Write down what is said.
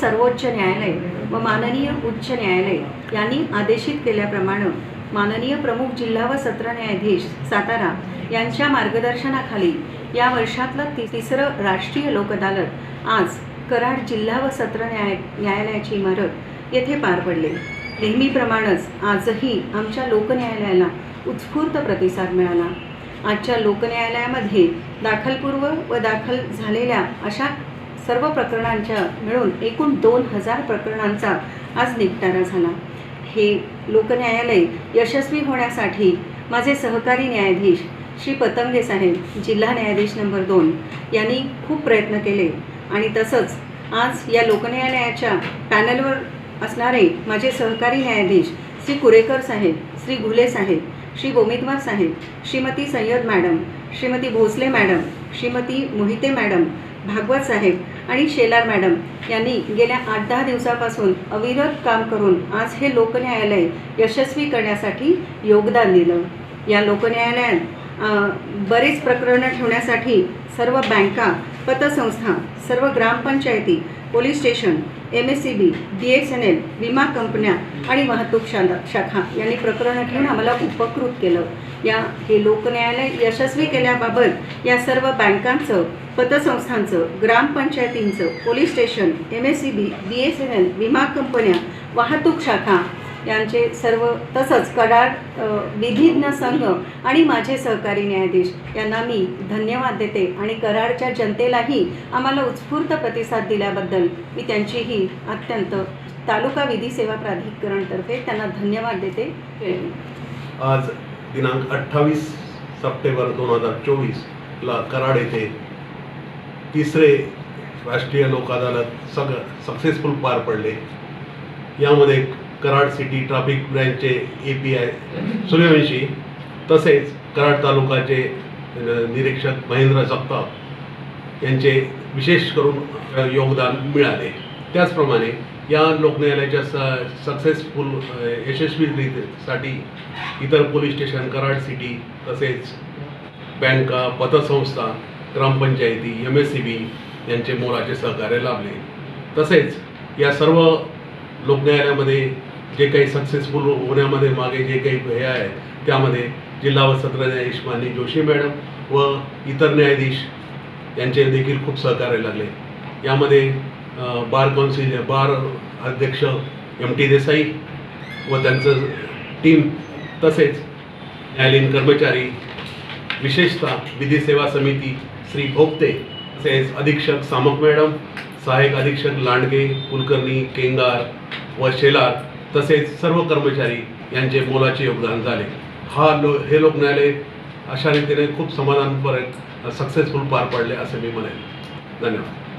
सर्वोच्च न्यायालय व माननीय उच्च न्यायालय यांनी आदेशित केल्याप्रमाणे माननीय प्रमुख जिल्हा व सत्र न्यायाधीश सातारा यांच्या मार्गदर्शनाखाली या वर्षातलं ति तिसरं राष्ट्रीय लोक अदालत आज कराड जिल्हा व सत्र न्याय न्यायालयाची इमारत येथे पार पडले. नेहमीप्रमाणेच आजही आमच्या लोकन्यायालयाला उत्स्फूर्त प्रतिसाद मिळाला. आजच्या लोकन्यायालयामध्ये दाखलपूर्व व दाखल झालेल्या अशा सर्व प्रकरणांच्या मिळून एकूण दोन हजार प्रकरणांचा आज निपटारा झाला. हे लोकन्यायालय यशस्वी होण्यासाठी माझे सहकारी न्यायाधीश श्री पतंगे साहेब जिल्हा न्यायाधीश नंबर दोन यांनी खूप प्रयत्न केले आणि तसंच आज या लोकन्यायालयाच्या पॅनलवर असणारे माझे सहकारी न्यायाधीश श्री कुरेकर साहेब श्री घुले साहेब श्री बोमितवार साहेब Shrimati Sayyad madam Shrimati Bhosale madam Shrimati Mohite madam Bhagwat साहेब आणि शेलार मॅडम यांनी गेल्या आठ दहा दिवसापासून अविरत काम करून आज हे लोकन्यायालय यशस्वी करण्यासाठी योगदान दिलं. या लोकन्यायालयात बरेच प्रकरणं ठेवण्यासाठी सर्व बँका पतसंस्था सर्व ग्रामपंचायती police station M S C B B S N L विमा कंपन्या आणि वाहतूक शाखा यांनी प्रकरणं ठेवून आम्हाला उपकृत केलं. या हे लोकन्यायालय यशस्वी केल्याबाबत या सर्व बँकांचं पतसंस्थांचं ग्रामपंचायतींचं police station M S C B B S N L विमा कंपन्या वाहतूक शाखा यांचे सर्व तसंच कडाड विधिज्ञ संघ आणि माझे सहकारी न्यायाधीश यांना मी धन्यवाद देते आणि कराडच्या जनतेलाही आम्हाला उत्स्फूर्त प्रतिसाद दिल्याबद्दल मी त्यांचीही अत्यंत तालुका विधी सेवा प्राधिकरणतर्फे त्यांना धन्यवाद देते. आज दिनांक अठ्ठावीस सप्टेंबर दोन हजार चोवीसला कराड येथे तिसरे राष्ट्रीय लोक अदालत सग सक्सेसफुल पार पडले. यामध्ये कराड सिटी ट्रॅफिक ब्रँचचे ए पी आय सूर्यवंशी तसेच कराड तालुकाचे निरीक्षक महेंद्र जगताप यांचे विशेष करून योगदान मिळाले. त्याचप्रमाणे या लोकन्यायालयाच्या स सक्सेसफुल यशस्वीसाठी इतर पोलीस स्टेशन कराड सिटी तसेच बँका पतसंस्था ग्रामपंचायती एम एस सी बी यांचे मोलाचे सहकार्य लाभले. तसेच या सर्व लोकन्यायालयामध्ये जे काही सक्सेसफुल होण्यामध्ये मागे जे काही हे आहे त्यामध्ये जिल्हा व सत्र न्यायाधीश माननी जोशी मॅडम व इतर न्यायाधीश यांचे देखील खूप सहकार्य लागले. यामध्ये बार कौन्सिल बार अध्यक्ष एम टी देसाई व त्यांचं टीम तसेच न्यायालयीन कर्मचारी विशेषतः विधी सेवा समिती श्री भोगते तसेच अधीक्षक सामक मॅडम सहाय्यक अधीक्षक लांडगे कुलकर्णी केंगार व शेलार तसेच सर्व कर्मचारी यांचे मोलाचे योगदान झाले. हा लो हे लोक न्यायालय अशा रीतीने खूप समाधानपरक सक्सेसफुल पार पडले असे मी म्हणेन. धन्यवाद.